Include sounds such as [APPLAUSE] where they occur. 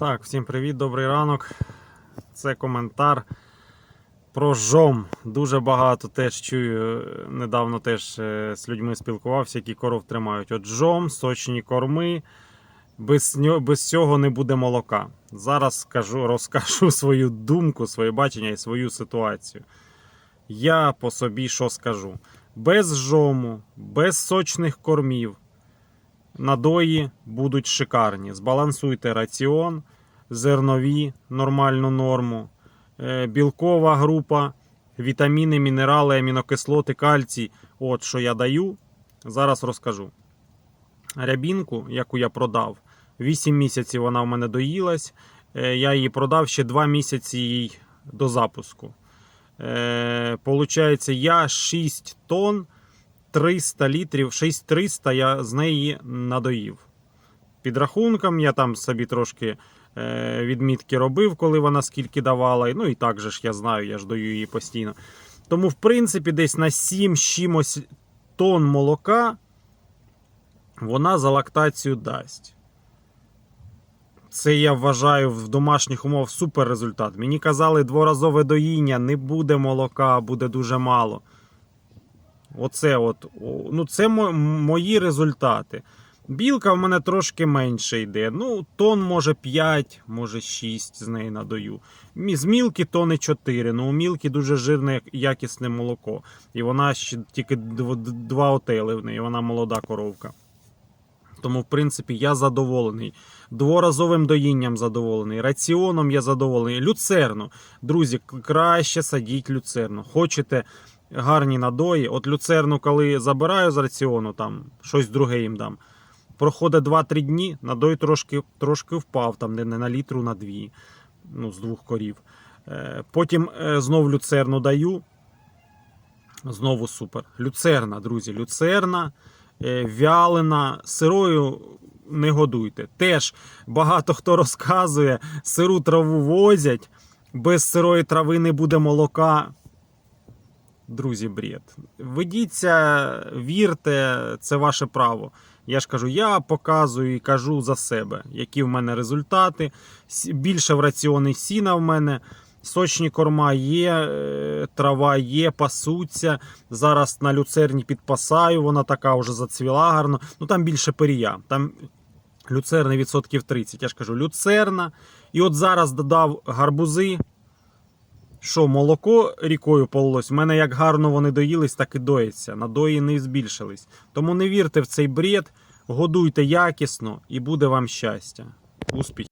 Так, всім привіт, добрий ранок. Це коментар про жом. Дуже багато теж чую. Недавно теж е, з людьми спілкувався, які коров тримають. От жом, сочні корми. Без, без цього не буде молока. Зараз скажу, [LAUGHS] розкажу свою думку, своє бачення і свою ситуацію. Я по собі що скажу? Без жому, без сочних кормів, надої будуть шикарні. Збалансуйте раціон, зернові, нормальну норму, е, білкова група, вітаміни, мінерали, амінокислоти, кальцій. От що я даю. Зараз розкажу. Рябінку, яку я продав, 8 місяців вона в мене доїлась. Е, Я її продав ще 2 місяці їй до запуску. Е, Получається, я 6 тонн 300 літрів, 6300 я з неї надоїв. Під рахунком я там собі трошки е, відмітки робив, коли вона скільки давала. Ну і так же ж я знаю, я ж даю її постійно. Тому, в принципі, десь на 7 з чимось тонн молока вона за лактацію дасть. Це я вважаю в домашніх умовах супер результат. Мені казали, дворазове доїння, не буде молока, буде дуже мало. Оце от, ну це мої результати. Білка в мене трошки менше йде. Ну, тон може 5, може 6 з неї надаю. З мілки тони 4. Ну, у мілки дуже жирне якісне молоко. І вона ще тільки дв- два отели в неї, вона молода коровка. Тому, в принципі, я задоволений. Дворазовим доїнням задоволений, раціоном я задоволений. Люцерну. Друзі, краще садіть люцерну. Хочете гарні надої. От люцерну, коли забираю з раціону, там щось друге їм дам. Проходить 2-3 дні, надой трошки, трошки впав, там не на літру, на дві, ну, з двох корів. Е, Потім е, знов люцерну даю. Знову супер. Люцерна, друзі, люцерна, е, вялена, сирою не годуйте. Теж багато хто розказує, сиру траву возять, без сирої трави не буде молока. Друзі, бред. Ведіться, вірте, це ваше право. Я ж кажу, я показую і кажу за себе, які в мене результати. Більше в раціони сіна в мене. Сочні корма є, е, трава є, пасуться. Зараз на люцерні підпасаю, вона така вже зацвіла гарно. Ну там більше перія. Там люцерни відсотків 30. Я ж кажу, люцерна. І от зараз додав гарбузи. Що, молоко рікою полилось? У мене як гарно вони доїлись, так і доїться. Надої не збільшились. Тому не вірте в цей бред, годуйте якісно і буде вам щастя. Успіх!